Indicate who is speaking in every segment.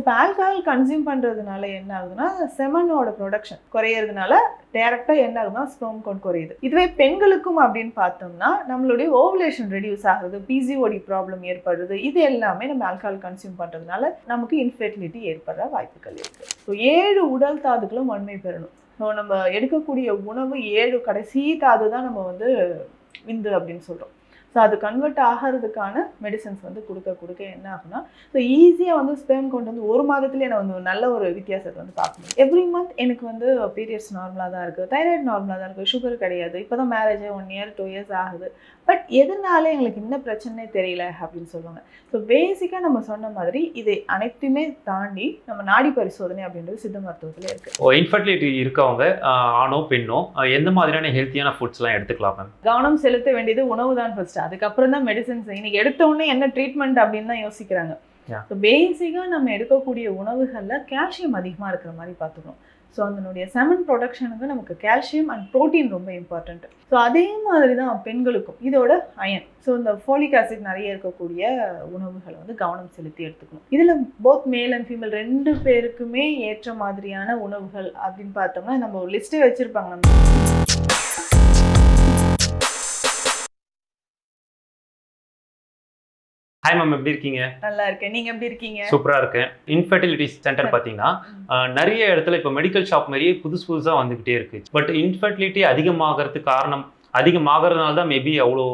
Speaker 1: இப்போ alcohol consume பண்ணுறதுனால என்ன ஆகுதுன்னா செமனோட ப்ரொடக்ஷன் குறையிறதுனால டேரெக்டாக என்ன ஆகுதுன்னா ஸ்டோம் கவுண்ட் குறையுது. இதுவே பெண்களுக்கும் அப்படின்னு பார்த்தோம்னா நம்மளுடைய ஓவலேஷன் ரெடியூஸ் ஆகுது பிசிஓடி ப்ராப்ளம் ஏற்படுறது இது எல்லாமே நம்ம ஆல்கஹால் கன்சியூம் பண்ணுறதுனால நமக்கு இன்ஃபெர்டிலிட்டி ஏற்படுற வாய்ப்புகள் இருக்குது ஸோ ஏழு உடல் தாதுக்களும் வன்மை பெறணும். ஸோ நம்ம எடுக்கக்கூடிய உணவு ஏழு கடைசி தாது தான் நம்ம வந்து விந்து அப்படின்னு சொல்கிறோம் ஸோ அது கன்வெர்ட் ஆகிறதுக்கான மெடிசன்ஸ் வந்து கொடுக்க கொடுக்க என்ன ஆகும்னா ஸோ ஈஸியாக வந்து ஸ்பெர்ம் கொண்டு வந்து ஒரு மாதத்துலேயே நான் வந்து நல்ல ஒரு வித்தியாசத்தை வந்து பார்க்க முடியும். எவ்ரி மந்த் எனக்கு வந்து பீரியட்ஸ் நார்மலாக தான் இருக்குது தைராய்டு நார்மலாக தான் இருக்குது சுகர் கிடையாது. இப்போ தான் marriage one year two years ஆகுது. பட் எதனால எங்களுக்கு என்ன பிரச்சனையே தெரியல அப்படின்னு சொல்லுவாங்க. ஸோ பேசிக்காக நம்ம சொன்ன மாதிரி இதை அனைத்துமே தாண்டி நம்ம நாடி பரிசோதனை அப்படின்றது சித்த மருத்துவத்தில் இருக்குது
Speaker 2: இன்ஃபர்டிலிட்டி இருக்கவங்க ஆணோ பெண்ணோ எந்த மாதிரியான ஹெல்த்தியான ஃபுட்ஸ்லாம் எடுத்துக்கலாம் மேம்
Speaker 1: கவனம் செலுத்த வேண்டியது உணவு தான் ஃபர்ஸ்ட் அதுக்கப்புறம் தான் மெடிசன்ஸ் இன்னைக்கு எடுத்த உடனே என்ன ட்ரீட்மெண்ட் அப்படின்னு தான் யோசிக்கிறாங்க. ஸோ பேசிக்காக நம்ம எடுக்கக்கூடிய உணவுகளில் கால்சியம் அதிகமாக இருக்கிற மாதிரி பார்த்துக்கணும். ஸோ அதனுடைய செமன் ப்ரொடக்ஷனுக்கு நமக்கு கால்சியம் அண்ட் புரோட்டீன் ரொம்ப இம்பார்ட்டண்ட் ஸோ அதே மாதிரி தான் பெண்களுக்கும். இதோட அயன் ஸோ இந்த ஃபோலிக் ஆசிட் நிறைய இருக்கக்கூடிய உணவுகளை வந்து கவனம் செலுத்தி எடுத்துக்கணும். இதில் போத் மேல் அண்ட் ஃபீமேல் ரெண்டு பேருக்குமே ஏற்ற மாதிரியான உணவுகள் அப்படின்னு பார்த்தோம்னா நம்ம ஒரு லிஸ்ட்டே வச்சுருப்பாங்க. நம்ம
Speaker 2: ஹாய் மேம் எப்படி இருக்கீங்க?
Speaker 1: நல்லா இருக்கேன். நீங்க எப்படி இருக்கீங்க?
Speaker 2: சூப்பரா இருக்கேன். இன்ஃபர்டிலிட்டி சென்டர் பார்த்தீங்கன்னா ஆஹ் நிறைய இடத்துல இப்போ மெடிக்கல் ஷாப் மாதிரியே புதுசு புதுசாக வந்துகிட்டே இருக்கு. பட் இன்ஃபர்டிலிட்டி அதிகமாகிறதுக்கு காரணம் அதிகமாகிறதுனால தான் மேபி அவ்வளோ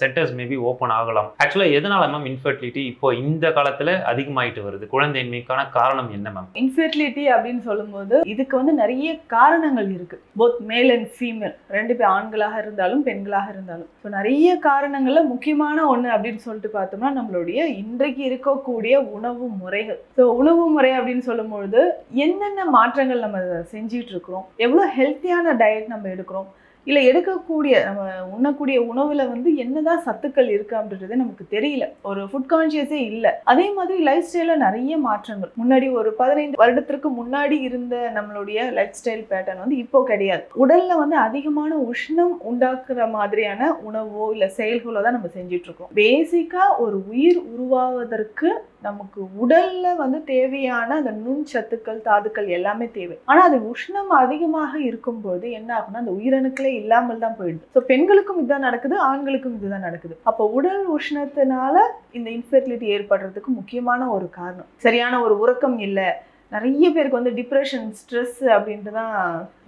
Speaker 2: சென்டர்ஸ் மேபி ஓப்பன் ஆகலாம். ஆக்சுவலாக எதனால மேம் இன்ஃபர்டிலிட்டி இப்போ இந்த காலத்தில் அதிகமாயிட்டு வருது? குழந்தையின்மைக்கான காரணம் என்ன மேம்
Speaker 1: இன்ஃபர்டிலிட்டி அப்படின்னு சொல்லும்போது இதுக்கு வந்து நிறைய காரணங்கள் இருக்கு. போத் மேல் அண்ட் ஃபீமேல் ரெண்டு பேர் ஆண்களாக இருந்தாலும் பெண்களாக இருந்தாலும். ஸோ நிறைய காரணங்களில் முக்கியமான ஒன்று அப்படின்னு சொல்லிட்டு பார்த்தோம்னா நம்மளுடைய இன்றைக்கு இருக்கக்கூடிய உணவு முறைகள். ஸோ உணவு முறை அப்படின்னு சொல்லும்பொழுது என்னென்ன மாற்றங்கள் நம்ம செஞ்சிட்டு இருக்கிறோம்? எவ்வளோ ஹெல்த்தியான டயட் நம்ம எடுக்கிறோம்? இல்லை எடுக்கக்கூடிய நம்ம உண்ணக்கூடிய உணவில் வந்து என்னதான் சத்துக்கள் இருக்கு அப்படின்றது நமக்கு தெரியல. ஒரு ஃபுட் கான்சியஸே இல்லை. அதே மாதிரி லைஃப் ஸ்டைலில் நிறைய மாற்றங்கள். முன்னாடி ஒரு பதினைந்து வருடத்திற்கு முன்னாடி இருந்த நம்மளுடைய லைஃப் ஸ்டைல் பேட்டர்ன் வந்து இப்போ கிடையாது. உடலில் வந்து அதிகமான உஷ்ணம் உண்டாக்குற மாதிரியான உணவோ இல்லை செயல்களோ தான் நம்ம செஞ்சிட்ருக்கோம் பேசிக்காக ஒரு உயிர் உருவாவதற்கு நமக்கு உடல்ல வந்து தேவையான அந்த நுண் சத்துக்கள் தாதுக்கள் எல்லாமே தேவை. ஆனா அது உஷ்ணம் அதிகமாக இருக்கும்போது என்ன ஆகும்னா அந்த உயிரணுக்களே இல்லாமல் தான் போயிடுது. ஸோ பெண்களுக்கும் இதுதான் நடக்குது ஆண்களுக்கும் இதுதான் நடக்குது. அப்போ உடல் உஷ்ணத்தினால இந்த இன்ஃபெர்டிலிட்டி ஏற்படுறதுக்கு முக்கியமான ஒரு காரணம். சரியான ஒரு உறக்கம் இல்லை நிறைய பேருக்கு வந்து டிப்ரெஷன் ஸ்ட்ரெஸ் அப்படின்ட்டு தான்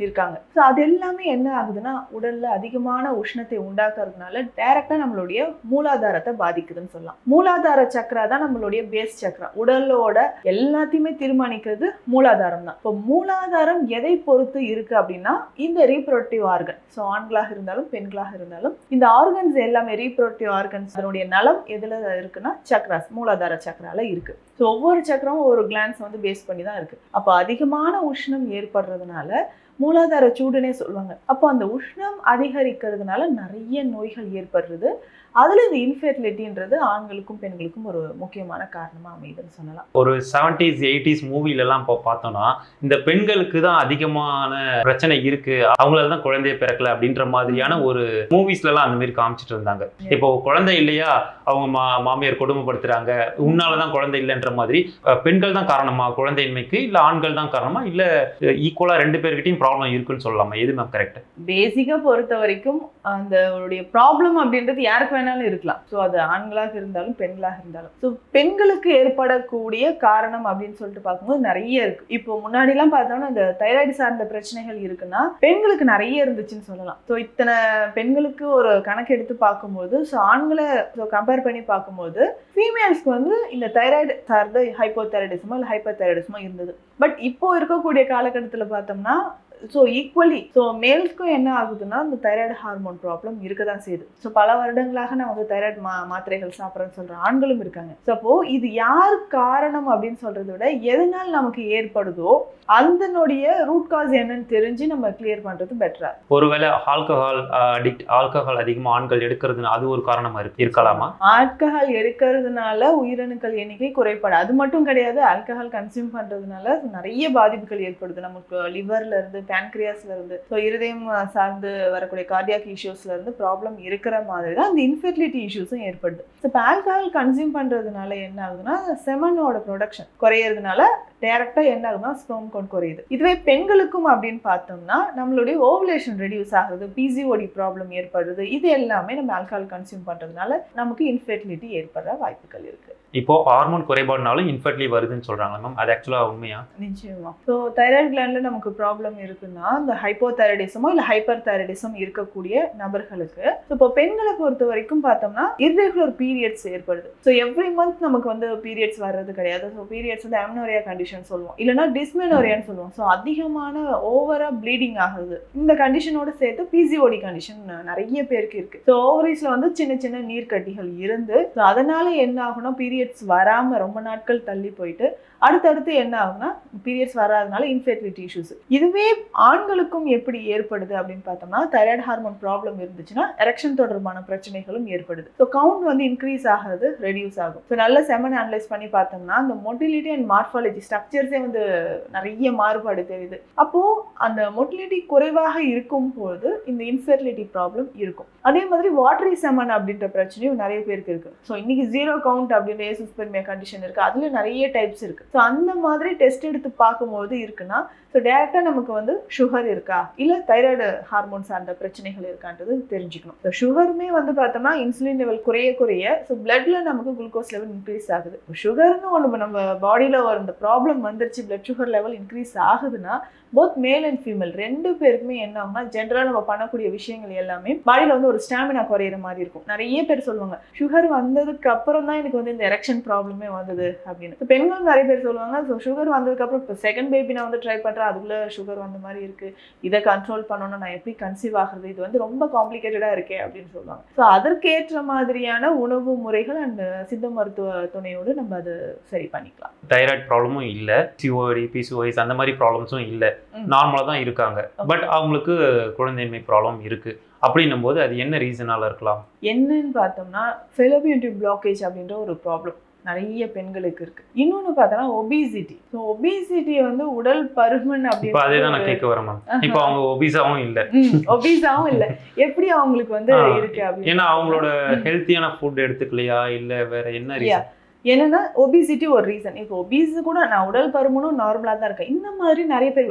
Speaker 1: இருக்காங்க. ஸோ அது எல்லாமே என்ன ஆகுதுன்னா உடலில் அதிகமான உஷ்ணத்தை உண்டாக்குறதுனால டைரக்டா நம்மளுடைய மூலாதாரத்தை பாதிக்குதுன்னு சொல்லலாம். மூலாதார சக்கரா தான் நம்மளுடைய பேஸ் சக்கரா உடலோட எல்லாத்தையுமே தீர்மானிக்கிறது மூலாதாரம் தான். இப்போ மூலாதாரம் எதை பொறுத்து இருக்கு அப்படின்னா இந்த ரீப்ரொடக்டிவ் ஆர்கன் ஸோ ஆண்களாக இருந்தாலும் பெண்களாக இருந்தாலும் இந்த ஆர்கன்ஸ் எல்லாமே ரீப்ரொடக்டிவ் ஆர்கன்ஸ் அதனுடைய நலம் எதில் இருக்குன்னா சக்ராஸ் மூலாதார சக்கரால இருக்கு. ஸோ ஒவ்வொரு சக்கரமும் ஒரு கிளான்ஸ் வந்து பேஸ் பண்ணி தான் இருக்கு. அப்போ அதிகமான உஷ்ணம் ஏற்படுறதுனால மூலாதார சூடுனே சொல்லுவாங்க. அப்போ அந்த உஷ்ணம் அதிகரிக்கிறதுனால நிறைய நோய்கள் ஏற்படுறது அதுல இந்த இன்ஃபெர்டிலிட்டின்றது ஆண்களுக்கும் பெண்களுக்கும் ஒரு முக்கியமான காரணமா அமையுதுன்னு சொல்லலாம்.
Speaker 2: ஒரு செவன்டிஸ் எயிட்டிஸ் மூவிலலாம் இப்போ பார்த்தோம்னா இந்த பெண்களுக்கு தான் அதிகமான பிரச்சனை இருக்கு. அவங்களால தான் குழந்தைய பிறக்கல அப்படின்ற மாதிரியான ஒரு மூவிஸ்லலாம் அந்த மாதிரி காமிச்சிட்டு இருந்தாங்க. இப்போ குழந்தை இல்லையா அவங்க மா மாமியார் கொடுமைப்படுத்துறாங்க. உன்னால தான் குழந்தை இல்லைன்ற மாதிரி பெண்கள் தான் காரணமா? குழந்தையின்மைக்கு இல்ல ஆண்கள் தான் காரணமா? இல்ல ஈக்குவலா ரெண்டு பேர்கிட்டயும் ப்ராப்ளம் இருக்குன்னு சொல்லலாமா? எது மேம் கரெக்ட்
Speaker 1: பேசிக்கா பொறுத்த வரைக்கும் அந்த ப்ராப்ளம் அப்படின்றது யாருக்கு வேணாலும் இருக்கலாம். ஸோ அது ஆண்களாக இருந்தாலும் பெண்களாக இருந்தாலும். ஸோ பெண்களுக்கு ஏற்படக்கூடிய காரணம் அப்படின்னு சொல்லிட்டு பார்க்கும்போது நிறைய இருக்கு. இப்போ முன்னாடிலாம் பார்த்தோம்னா இந்த தைராய்டு சார்ந்த பிரச்சனைகள் இருக்குன்னா பெண்களுக்கு நிறைய இருந்துச்சுன்னு சொல்லலாம். ஸோ இத்தனை பெண்களுக்கு ஒரு கணக்கு எடுத்து பார்க்கும்போது ஸோ ஆண்களை கம்பேர் பண்ணி பார்க்கும்போது ஃபீமேல்ஸ்க்கு வந்து இந்த தைராய்டு சார்ந்த ஹைப்போதைராய்டிசமோ இல்லை ஹைப்போதைராய்டிசமோ இருந்தது. பட் இப்போ இருக்கக்கூடிய காலகட்டத்தில் பார்த்தோம்னா ஸோ ஈக்குவலி ஸோ மேல்ஸ்க்கும் என்ன ஆகுதுன்னா இந்த தைராய்டு ஹார்மோன் ப்ராப்ளம் இருக்க தான் செய்யுது. ஸோ பல வருடங்களாக நான் வந்து தைராய்டு மா மாத்திரைகள் சாப்பிட்றேன்னு சொல்கிற ஆண்களும் இருக்காங்க. ஸோ அப்போ இது யார் காரணம் அப்படின்னு சொல்கிறத விட எதனால் நமக்கு ஏற்படுதோ அதனுடைய ரூட் காஸ் என்னன்னு தெரிஞ்சு நம்ம கிளியர் பண்ணுறது பெட்டரா
Speaker 2: ஒருவேளை ஆல்கஹால் அடிக்ட் ஆல்கஹால் அதிகமா ஆண்கள் எடுக்கிறதுனா அது ஒரு காரணமா இருக்கு? இருக்கலாமா?
Speaker 1: ஆல்கஹால் எடுக்கிறதுனால உயிரணுக்கள் எண்ணிக்கை குறைபாடு. அது மட்டும் கிடையாது ஆல்கஹால் கன்சியூம் பண்றதுனால நிறைய பாதிப்புகள் ஏற்படுது. நமக்கு லிவர்ல இருந்து pancreasல இருந்து ஸோ இருதயம் சார்ந்து வரக்கூடிய கார்டியாக் இஷ்யூஸ்ல இருந்து ப்ராப்ளம் இருக்கிற மாதிரி தான் அந்த இன்ஃபெர்டிலிட்டி இஷ்யூஸும் ஏற்படுது. ஸோ இப்போ ஆல்கஹால் கன்சியூம் பண்ணுறதுனால என்ன ஆகுதுன்னா செமனோட ப்ரொடக்ஷன் குறையிறதுனால டேரெக்டாக என்ன ஆகுதுன்னா ஸ்டோம் கவுண்ட் குறையுது. இதுவே பெண்களுக்கும் அப்படின்னு பார்த்தோம்னா நம்மளுடைய ஓவலேஷன் ரெடியூஸ் ஆகுது பிசிஓடி ப்ராப்ளம் ஏற்படுறது இது எல்லாமே நம்ம ஆல்கஹால் கன்சியூம் பண்ணுறதுனால நமக்கு இன்ஃபெர்டிலிட்டி ஏற்படுற வாய்ப்புகள் இருக்குது
Speaker 2: இப்போ ஹார்மோன் குறைபாடுனாலும் இன்ஃபர்ட்லி வருதுன்னு சொல்றாங்க மேம் அது ஆக்சுவலா உண்மையா?
Speaker 1: நிச்சயமா. ஸோ தைராய்டு கிளாண்ட்ல நமக்கு ப்ராப்ளம் இருக்குன்னா இந்த ஹைப்போதைரடிசமோ இல்லை ஹைப்பர் தைரடிசம் இருக்கக்கூடிய நபர்களுக்கு இப்போ பெண்களை பொறுத்த வரைக்கும் பார்த்தோம்னா இர்ரெகுலர் பீரியட்ஸ் ஏற்படுது. ஸோ எவ்ரி மந்த் நமக்கு வந்து பீரியட்ஸ் வர்றது கிடையாது. ஸோ பீரியட்ஸ் வந்து அம்னோரியா கண்டிஷன் சொல்லுவோம். இல்லைன்னா டிஸ்மெனோரியான்னு சொல்லுவோம். ஸோ அதிகமான ஓவரா ப்ளீடிங் ஆகுது. இந்த கண்டிஷனோட சேர்த்து பிசிஓடி கண்டிஷன் நிறைய பேருக்கு இருக்கு. ஸோ ஓவரிஸ்ல வந்து சின்ன சின்ன நீர்க்கட்டிகள் இருந்து ஸோ அதனால என்ன ஆகும்னா பீரியட்ஸ் வராம ரொம்ப நாட்கள் தள்ளி போயிட்டு அடுத்தடுத்து என்ன ஆகும்னா பீரியட்ஸ் வராதனால இன்ஃபெர்டிலிட்டி இஷ்யூஸ் இதுவே ஆண்களுக்கும் எப்படி ஏற்படுது அப்படின்னு பார்த்தோம்னா தைராய்டு ஹார்மோன் ப்ராப்ளம் இருந்துச்சுன்னா எரெக்ஷன் தொடர்பான பிரச்சனைகளும் ஏற்படுது. ஸோ கவுண்ட் வந்து இன்க்ரீஸ் ஆகிறது ரெடியூஸ் ஆகும். ஸோ நல்ல செமன் அனலைஸ் பண்ணி பார்த்தோம்னா அந்த மொட்டிலிட்டி அண்ட் மார்ஃபாலஜி ஸ்ட்ரக்சர்ஸே வந்து நிறைய மாறுபாடு தெரியுது. அப்போ அந்த மொட்டிலிட்டி குறைவாக இருக்கும் போது இந்த இன்ஃபெர்டிலிட்டி ப்ராப்ளம் இருக்கும். அதே மாதிரி வாட்டரி செமன் அப்படின்ற பிரச்சனையும் நிறைய பேருக்கு இருக்கு. ஸோ இன்னைக்கு ஜீரோ கவுண்ட் அப்படின்ற ஏசுஸ்பெர்மியா கண்டிஷன் இருக்கு. அதுல நிறைய டைப்ஸ் இருக்கு. ஸோ அந்த மாதிரி டெஸ்ட் எடுத்து பார்க்கும்போது இருக்குன்னா ஸோ டேரெக்டாக நமக்கு வந்து சுகர் இருக்கா? இல்லை தைராய்டு ஹார்மோன் சார்ந்த பிரச்சனைகள் இருக்கான்றது தெரிஞ்சுக்கணும். ஸோ சுகருமே வந்து பார்த்தோம்னா இன்சுலின் லெவல் குறைய குறைய ஸோ பிளட்ல நமக்கு குளுக்கோஸ் லெவல் இன்க்ரீஸ் ஆகுது. சுகர்னு ஒன்று நம்ம பாடியில் ஒரு இந்த ப்ராப்ளம் வந்துருச்சு பிளட் சுகர் லெவல் இன்க்ரீஸ் ஆகுதுன்னா போத் மேல் அண்ட் ஃபீமேல் ரெண்டு பேருக்குமே என்ன ஆகும்னா ஜென்ரலாக நம்ம பண்ணக்கூடிய விஷயங்கள் எல்லாமே பாடியில் வந்து ஒரு ஸ்டாமினா குறையிற மாதிரி இருக்கும். நிறைய பேர் சொல்லுவாங்க சுகர் வந்ததுக்கு அப்புறம் தான் எனக்கு வந்து இந்த எரெக்ஷன் ப்ராப்ளமே வந்தது அப்படின்னு. இப்போ பெண்கள் நிறைய பேர் சொல்லுவாங்க ஸோ சுகர் வந்ததுக்கு அப்புறம் இப்போ செகண்ட் பேபி நான் வந்து ட்ரை பண்ணுறேன் அதுக்குள்ளே சுகர் வந்த மாதிரி இருக்குது இதை கண்ட்ரோல் பண்ணணும்னா நான் எப்படி கன்சீவ் ஆகுறது? இது வந்து ரொம்ப காம்ப்ளிகேட்டடாக இருக்கே அப்படின்னு சொல்லுவாங்க. ஸோ அதற்கேற்ற மாதிரியான உணவு முறைகள் அண்ட் சித்த மருத்துவ துணையோடு நம்ம அதை சரி பண்ணிக்கலாம்.
Speaker 2: தைராய்டு ப்ராப்ளமும் இல்லை. சிஓடி பிசிஓஎஸ் அந்த மாதிரி ப்ராப்ளம்ஸும் இல்லை.
Speaker 1: ம்.
Speaker 2: நார்மலா தான் இருக்காங்க. பட் அவங்களுக்கு குழந்தையின்மை ப்ராப்ளம் இருக்கு. அப்படின்னும் போது அது என்ன ரீசனால இருக்கலாம்?
Speaker 1: என்னன்னு பார்த்தோம்னா ஃபெலோபியன் டியூப் பிளாக்கேஜ் அப்படின்ற ஒரு ப்ராப்ளம் நிறைய பெண்களுக்கு இருக்கு. இன்னொன்னு பார்த்தோம்னா ஒபிசிட்டி ஸோ ஒபிசிட்டி வந்து உடல் பருமன்
Speaker 2: இப்போ அதே தான் நான் கேட்க வரேன் இப்போ அவங்க ஒபிசாவும் இல்ல.
Speaker 1: ஒபிசாவும் இல்ல. எப்படி அவங்களுக்கு வந்து இருக்கு அப்படின்னு
Speaker 2: ஏன்னா அவங்களோட ஹெல்த்தியான ஃபுட் எடுத்துக்கலையா? இல்ல வேற என்ன. ரீசன்
Speaker 1: என்னன்னா ஒபிசிட்டி ஒரு ரீசன் இப்போ ஒபிஸ் கூட நான் உடல் பருமனும் நார்மலா தான் இருக்கேன். இந்த மாதிரி நிறைய பேர்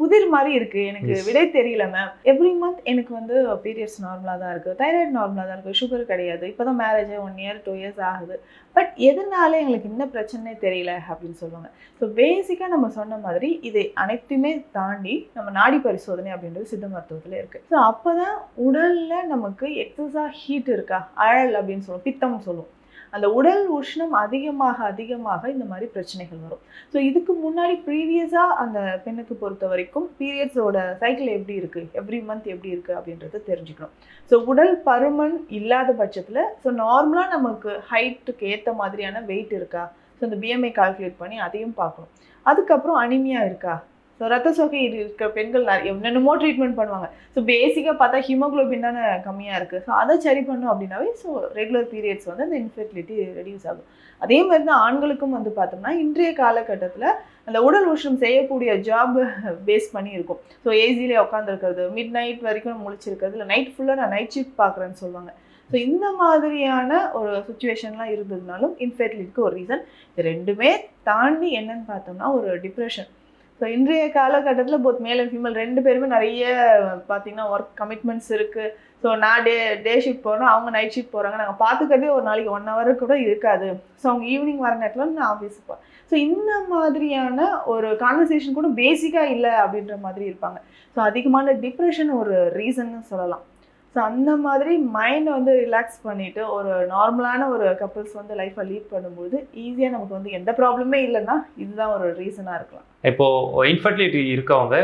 Speaker 1: புதிர் மாதிரி இருக்கு. எனக்கு. விடை தெரியல மேம் எவ்ரி மந்த் எனக்கு வந்து பீரியட்ஸ் நார்மலா தான் இருக்கு. தைராய்டு நார்மலா தான் இருக்கு. சுகர் கிடையாது. இப்பதான் marriage one year two years ஆகுது. பட் எதனால எங்களுக்கு என்ன பிரச்சனையே தெரியல அப்படின்னு சொல்லுவாங்க. ஸோ பேசிக்காக நம்ம சொன்ன மாதிரி இதை அனைத்துமே தாண்டி நம்ம நாடி பரிசோதனை அப்படின்றது சித்த மருத்துவத்தில் இருக்கு. ஸோ அப்போதான் உடல்ல நமக்கு எக்ஸஸாக ஹீட் இருக்கா? அழல் அப்படின்னு சொல்லுவோம். பித்தம் சொல்லுவோம். அந்த உடல் உஷ்ணம் அதிகமாக அதிகமாக இந்த மாதிரி பிரச்சனைகள் வரும். ஸோ இதுக்கு முன்னாடி ப்ரீவியஸாக அந்த பெண்ணுக்கு பொறுத்த வரைக்கும் பீரியட்ஸோட சைக்கிள் எப்படி இருக்குது எவ்ரி மந்த் எப்படி இருக்குது அப்படின்றத தெரிஞ்சுக்கணும். ஸோ உடல் பருமன் இல்லாத பட்சத்தில் ஸோ நார்மலாக நமக்கு ஹைட்டுக்கு ஏற்ற மாதிரியான வெயிட் இருக்கா? ஸோ அந்த பிஎம்ஐ கால்குலேட் பண்ணி அதையும் பார்க்கணும். அதுக்கப்புறம் அனிமியா இருக்கா? ஸோ ரத்த சோகை இருக்கிற பெண்கள் என்னென்னமோ ட்ரீட்மெண்ட் பண்ணுவாங்க. ஸோ பேசிக்காக பார்த்தா ஹீமோக்ளோபின் தானே கம்மியாக இருக்குது ஸோ அதை சரி பண்ணோம் அப்படின்னாவே ஸோ ரெகுலர் பீரியட்ஸ் வந்து அந்த இன்ஃபெர்டிலிட்டி ரெடியூஸ் ஆகும். அதே மாதிரி தான் ஆண்களுக்கும் வந்து பார்த்தோம்னா இன்றைய காலகட்டத்தில் அந்த உடல் உஷ்ணம் செய்யக்கூடிய ஜாப் பேஸ் பண்ணி இருக்கும். ஸோ ஏசிலே உட்காந்துருக்கிறது மிட் நைட் வரைக்கும் முழிச்சிருக்கிறது இல்லை நைட் ஃபுல்லாக நான் நைட் ஷிஃப்ட் பார்க்குறேன்னு சொல்லுவாங்க. ஸோ இந்த மாதிரியான ஒரு சுச்சுவேஷன்லாம் இருந்ததுனாலும் இன்ஃபெர்டிலிட்டிக்கு ஒரு ரீசன் இது ரெண்டுமே தாண்டி என்னன்னு பார்த்தோம்னா ஒரு டிப்ரெஷன் ஸோ இன்றைய காலகட்டத்தில் போத் மேல் அண்ட் ஃபீமேல் ரெண்டு பேருமே நிறைய பார்த்தீங்கன்னா ஒர்க் கமிட்மெண்ட்ஸ் இருக்குது ஸோ நான் டே டே ஷிஃப்ட் போகிறோம் அவங்க நைட் ஷிஃப்ட் போகிறாங்க நாங்கள் பார்த்துக்கிறதே ஒரு நாளைக்கு ஒன் ஹவர் கூட இருக்காது. ஸோ அவங்க ஈவினிங் வர நேரத்தில் நான் ஆஃபீஸுக்கு போகிறேன் ஸோ இந்த மாதிரியான ஒரு கான்வர்சேஷன் கூட பேசிக்காக இல்லை அப்படின்ற மாதிரி இருப்பாங்க. ஸோ அதிகமான டிப்ரெஷன் ஒரு ரீசன்னு சொல்லலாம். ஸோ அந்த மாதிரி மைண்டை வந்து ரிலாக்ஸ் பண்ணிட்டு ஒரு நார்மலான ஒரு கப்புள்ஸ் வந்து லைஃப்பை லீட் பண்ணும்போது ஈஸியாக நமக்கு வந்து எந்த ப்ராப்ளமே இல்லைன்னா இதுதான் ஒரு ரீசனாக இருக்கலாம்.
Speaker 2: இப்போ இன்ஃபர்டிலிட்டி இருக்கவங்க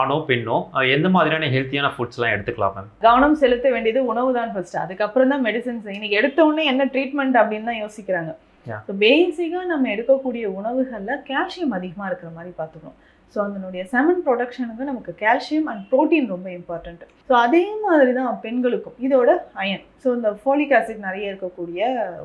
Speaker 2: ஆணோ பெண்ணோ எந்த மாதிரியான ஹெல்த்தியான ஃபுட்ஸ்லாம் எடுத்துக்கலாம் மேம்
Speaker 1: கவனம் செலுத்த வேண்டியது உணவு தான் ஃபர்ஸ்ட் அதுக்கப்புறம் தான் மெடிசன்ஸ் இன்னைக்கு எடுத்த உடனே என்ன ட்ரீட்மெண்ட் அப்படின்னு தான் யோசிக்கிறாங்க. ஸோ பேசிக்காக நம்ம எடுக்கக்கூடிய உணவுகளில் கால்சியம் அதிகமாக இருக்கிற மாதிரி பார்த்துக்கணும். ஸோ அதனுடைய செமன் ப்ரொடக்ஷனுக்கு நமக்கு கால்சியம் அண்ட் ப்ரோட்டீன் ரொம்ப இம்பார்ட்டன்ட் ஸோ அதே மாதிரி தான் பெண்களுக்கும். இதோட அயன் ஸோ இந்த ஃபோலிக் ஆசிட் நிறைய இருக்கக்கூடிய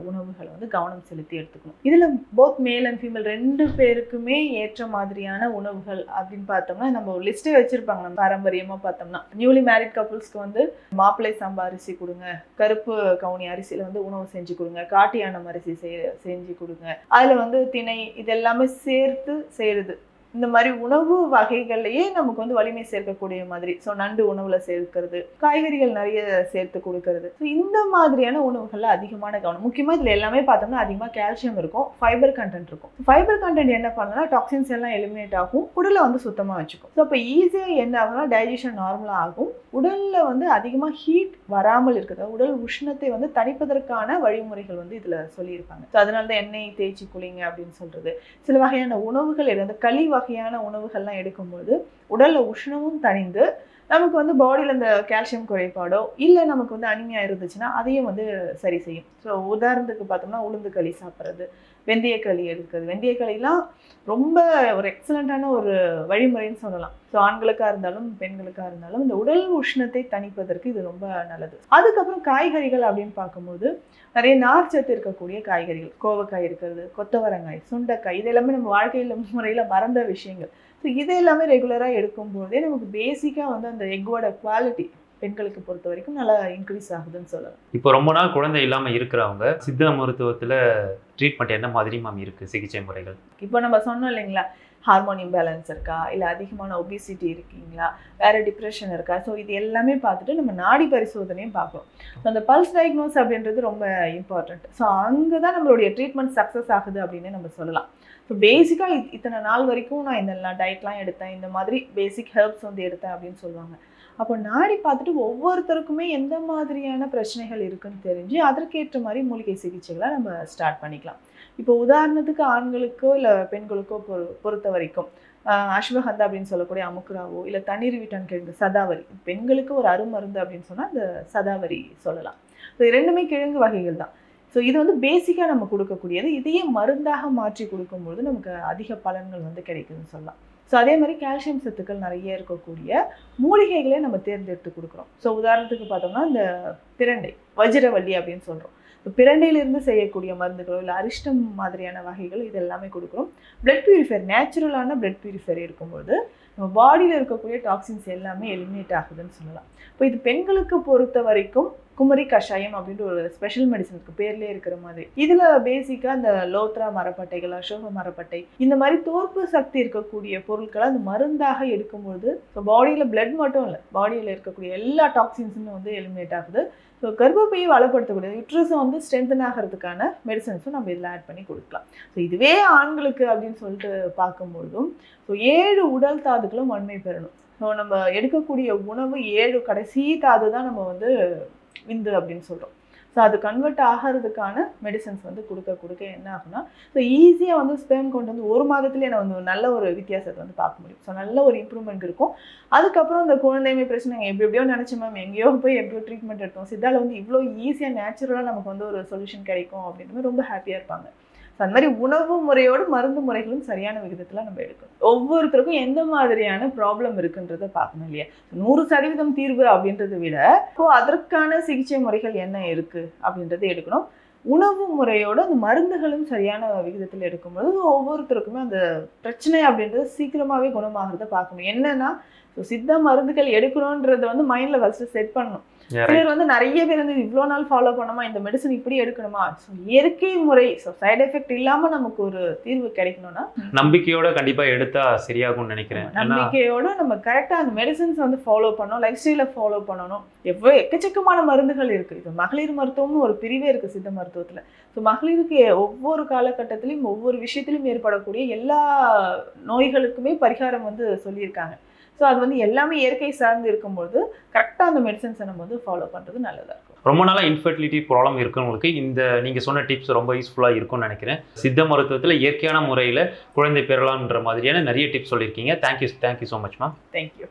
Speaker 1: உணவுகளை வந்து கவனம் செலுத்தி எடுத்துக்கணும். இதில் போத் மேல் அண்ட் ஃபீமேல் ரெண்டு பேருக்குமே ஏற்ற மாதிரியான உணவுகள் அப்படின்னு பார்த்தோம்னா நம்ம ஒரு லிஸ்ட்டே வச்சுருப்பாங்க. நம்ம பாரம்பரியமாக பார்த்தோம்னா. நியூலி மேரிட் கப்புள்ஸ்க்கு வந்து மாப்பிள்ளை சாம்பா அரிசி கொடுங்க. கருப்பு கவுனி அரிசியில் வந்து உணவு செஞ்சு கொடுங்க. காட்டியானம் அரிசி செய்ய செஞ்சு கொடுங்க. அதில் வந்து திணை இதெல்லாமே சேர்த்து செய்கிறது இந்த மாதிரி உணவு வகைகள்லையே நமக்கு வந்து வலிமை சேர்க்கக்கூடிய மாதிரி. ஸோ நண்டு உணவில் சேர்க்கிறது காய்கறிகள் நிறைய சேர்த்து கொடுக்கறது. ஸோ இந்த மாதிரியான உணவுகளில் அதிகமான கவனம். முக்கியமாக இதில் எல்லாமே பார்த்தோம்னா அதிகமாக கால்சியம் இருக்கும் ஃபைபர் கண்டென்ட் இருக்கும். ஃபைபர் கண்டென்ட் என்ன பண்ணுன்னா டாக்ஸின்ஸ் எல்லாம் எலிமினேட் ஆகும் உடலை வந்து சுத்தமாக வச்சுக்கும். ஸோ அப்போ ஈஸியாக என்ன ஆகும்னா டைஜஷன் நார்மலாக ஆகும். உடலில் வந்து அதிகமாக ஹீட் வராமல் இருக்குது உடல் உஷ்ணத்தை வந்து தணிப்பதற்கான வழிமுறைகள் வந்து இதில் சொல்லியிருப்பாங்க. ஸோ அதனால தான் எண்ணெய் தேய்ச்சி குளிங்க அப்படின்னு சொல்கிறது சில வகையான உணவுகள் இருந்து களி வகை வகையான உணவுகள்லாம் எடுக்கும்போது உடலில் உஷ்ணமும் தணிந்து நமக்கு வந்து பாடியில் இந்த கால்சியம் குறைபாடோ இல்லை நமக்கு வந்து அனிமையாக இருந்துச்சுன்னா அதையும் வந்து சரி செய்யும். ஸோ உதாரணத்துக்கு பார்த்தோம்னா உளுந்து களி சாப்பிட்றது வெந்தயக்களி எடுக்கிறது. வெந்தயக்களிலாம் ரொம்ப ஒரு எக்ஸலண்ட்டான ஒரு வழிமுறைன்னு சொல்லலாம். ஸோ ஆண்களுக்காக இருந்தாலும் பெண்களுக்காக இருந்தாலும் இந்த உடல் உஷ்ணத்தை தணிப்பதற்கு இது ரொம்ப நல்லது. அதுக்கப்புறம் காய்கறிகள் அப்படின்னு பார்க்கும்போது நிறைய நார்ச்சத்து இருக்கக்கூடிய காய்கறிகள் கோவக்காய் இருக்கிறது கொத்தவரங்காய் சுண்டைக்காய் இது எல்லாமே நம்ம வாழ்க்கையில் முறையில் மறந்த விஷயங்கள். ஸோ இது எல்லாமே ரெகுலராக எடுக்கும்போதே நமக்கு பேசிக்காக வந்து அந்த எக்கோட குவாலிட்டி பெண்களுக்கு பொறுத்த வரைக்கும் நல்லா இன்க்ரீஸ் ஆகுதுன்னு சொல்லலாம்.
Speaker 2: இப்போ ரொம்ப நாள் குழந்தை இல்லாம இருக்கிறவங்க சித்த மருத்துவத்துல ட்ரீட்மெண்ட் என்ன மாதிரி மேம் இருக்கு சிகிச்சை முறைகள்?
Speaker 1: இப்போ நம்ம சொன்னோம் இல்லைங்களா ஹார்மோன் இம்பேலன்ஸ் இருக்கா இல்லை அதிகமான ஒபிசிட்டி இருக்கீங்களா வேறு டிப்ரெஷன் இருக்கா? ஸோ இது எல்லாமே பார்த்துட்டு நம்ம நாடி பரிசோதனையும் பார்க்குறோம் ஸோ அந்த பல்ஸ் டயக்னோஸ் அப்படின்றது ரொம்ப இம்பார்ட்டண்ட் ஸோ அங்கே தான் நம்மளுடைய ட்ரீட்மெண்ட் சக்ஸஸ் ஆகுது அப்படின்னு நம்ம சொல்லலாம். இப்போ பேசிக்காக இத்தனை நாள் வரைக்கும் நான் இந்த டயட்லாம் எடுத்தேன். இந்த மாதிரி பேசிக் ஹெர்ப்ஸ் வந்து எடுத்தேன் அப்படின்னு சொல்லுவாங்க. அப்போ நாடி பார்த்துட்டு ஒவ்வொருத்தருக்குமே எந்த மாதிரியான பிரச்சனைகள் இருக்குன்னு தெரிஞ்சு அதற்கேற்ற மாதிரி மூலிகை சிகிச்சைகளை நம்ம ஸ்டார்ட் பண்ணிக்கலாம். இப்போ உதாரணத்துக்கு ஆண்களுக்கோ இல்லை பெண்களுக்கோ பொறு பொறுத்த வரைக்கும் அஸ்வகந்தா அப்படின்னு சொல்லக்கூடிய அமுக்குராவோ இல்லை தண்ணீர் வீட்டான் கிழங்கு சதாவரி பெண்களுக்கு ஒரு அருமருந்து அப்படின்னு சொன்னால் அந்த சதாவரி சொல்லலாம். ஸோ ரெண்டுமே கிழங்கு வகைகள் தான். ஸோ இது வந்து பேசிக்காக நம்ம கொடுக்கக்கூடியது. இதையே மருந்தாக மாற்றி கொடுக்கும்பொழுது நமக்கு அதிக பலன்கள் வந்து கிடைக்குதுன்னு சொல்லலாம். ஸோ அதே மாதிரி கால்சியம் சத்துக்கள் நிறைய இருக்கக்கூடிய மூலிகைகளே நம்ம தேர்ந்தெடுத்து கொடுக்குறோம். ஸோ உதாரணத்துக்கு பார்த்தோம்னா இந்த பிரண்டை வஜ்ரவள்ளி அப்படின்னு சொல்கிறோம் ஸோ பிரண்டையிலிருந்து செய்யக்கூடிய மருந்துகளோ இல்லை அரிஷ்டம் மாதிரியான வகைகள் இது எல்லாமே கொடுக்குறோம். பிளட் பியூரிஃபையர் நேச்சுரலான பிளட் பியூரிஃபையர் இருக்கும்போது நம்ம பாடியில் இருக்கக்கூடிய டாக்ஸின்ஸ் எல்லாமே எலிமினேட் ஆகுதுன்னு சொல்லலாம். இப்போ இது பெண்களுக்கு பொறுத்த வரைக்கும் குமரி கஷாயம் அப்படின்ற ஒரு ஸ்பெஷல் மெடிசனுக்கு பேர்லேயே இருக்கிற மாதிரி. இதில் பேசிக்காக அந்த லோத்ரா மரப்பட்டைகள் அசோக மரப்பட்டை இந்த மாதிரி தோற்பு சக்தி இருக்கக்கூடிய பொருட்களை அந்த மருந்தாக எடுக்கும்போது ஸோ பாடியில் பிளட் மட்டும் இல்லை பாடியில் இருக்கக்கூடிய எல்லா டாக்ஸின்ஸுமே வந்து எலிமினேட் ஆகுது. ஸோ கர்ப்பப்பையை வளப்படுத்தக்கூடிய யுட்ரஸை வந்து ஸ்ட்ரென்தன் ஆகிறதுக்கான மெடிசன்ஸும் நம்ம இதில் ஆட் பண்ணி கொடுக்கலாம். ஸோ இதுவே ஆண்களுக்கு அப்படின்னு சொல்லிட்டு பார்க்கும்பொழுதும் ஸோ ஏழு உடல் தாதுக்களும் வன்மை பெறணும். ஸோ நம்ம எடுக்கக்கூடிய உணவு ஏழு கடைசி தாது தான் நம்ம வந்து விந்து அப்படின்னு சொல்கிறோம் ஸோ அது கன்வெர்ட் ஆகிறதுக்கான மெடிசன்ஸ் வந்து கொடுக்க கொடுக்க என்ன ஆகுனா ஸோ ஈஸியாக வந்து ஸ்பேம் கொண்டு வந்து ஒரு மாதத்துலேயே நான் வந்து நல்ல ஒரு வித்தியாசத்தை வந்து பார்க்க முடியும். ஸோ நல்ல ஒரு இம்ப்ரூவ்மெண்ட் இருக்கும். அதுக்கப்புறம் இந்த குழந்தைமை பிரச்சனை எப்படி எப்படியோ நினச்சோம் மேம் எங்கேயோ போய் எப்படியோ ட்ரீட்மெண்ட் எடுத்தோம். சித்தால வந்து இவ்வளோ ஈஸியாக நேச்சுரலாக நமக்கு வந்து ஒரு சொல்யூஷன் கிடைக்கும் அப்படின்ற ரொம்ப ஹாப்பியாக இருப்பாங்க. ஸோ அந்த மாதிரி உணவு முறையோடு மருந்து முறைகளும் சரியான விகிதத்தில் நம்ம எடுக்கணும். ஒவ்வொருத்தருக்கும் எந்த மாதிரியான ப்ராப்ளம் இருக்குன்றதை பார்க்கணும் இல்லையா? நூறு சதவீதம் தீர்வு அப்படின்றத விட இப்போ அதற்கான சிகிச்சை முறைகள் என்ன இருக்குது அப்படின்றத எடுக்கணும். உணவு முறையோட அந்த மருந்துகளும் சரியான விகிதத்தில் எடுக்கும்போது ஒவ்வொருத்தருக்குமே அந்த பிரச்சனை அப்படின்றது சீக்கிரமாகவே குணமாகிறத பார்க்கணும். என்னென்னா ஸோ சித்த மருந்துகள் எடுக்கணுன்றத வந்து மைண்டில் ஃபஸ்ட்டு செட் பண்ணணும். சிலர் வந்து நிறைய பேர் வந்து இவ்வளோ நாள் ஃபாலோ பண்ணாமா? இந்த மெடிசன் இப்படி எடுக்கணுமா? ஸோ இயற்கை முறை ஸோ சைடு எஃபெக்ட் இல்லாமல் நமக்கு ஒரு தீர்வு கிடைக்கணும்னா
Speaker 2: நம்பிக்கையோட கண்டிப்பா எடுத்தா சரியாகும்னு நினைக்கிறேன்.
Speaker 1: நம்பிக்கையோட நம்ம கரெக்டாக அந்த மெடிசன்ஸ் வந்து ஃபாலோ பண்ணணும் லைஃப் ஸ்டைலை ஃபாலோ பண்ணணும். எவ்வளோ எக்கச்சக்கமான மருந்துகள் இருக்குது இப்போ மகளிர் மருத்துவம்னு ஒரு பிரிவே இருக்குது சித்த மருத்துவத்தில். ஸோ மகளிருக்கு ஒவ்வொரு காலகட்டத்திலையும் ஒவ்வொரு விஷயத்திலும் ஏற்படக்கூடிய எல்லா நோய்களுக்குமே பரிகாரம் வந்து சொல்லியிருக்காங்க. ஸோ அது வந்து எல்லாமே இயற்கை சார்ந்து இருக்கும்போது கரெக்டாக அந்த மெடிசன்ஸை நம்ம வந்து ஃபாலோ பண்ணுறது நல்லதாக இருக்கும்.
Speaker 2: ரொம்ப நாளா இன்ஃபர்டிலிட்டி ப்ராப்ளம் இருக்கவங்களுக்கு இந்த நீங்க சொன்ன டிப்ஸ் ரொம்ப யூஸ்ஃபுல்லா இருக்கும்னு நினைக்கிறேன். சித்த மருத்துவத்துல இயற்கையான முறையில குழந்தை பெறலாம்ன்ற மாதிரியான நிறைய டிப்ஸ் சொல்லியிருக்கீங்க. Thank you thank you so much ma'am
Speaker 1: thank you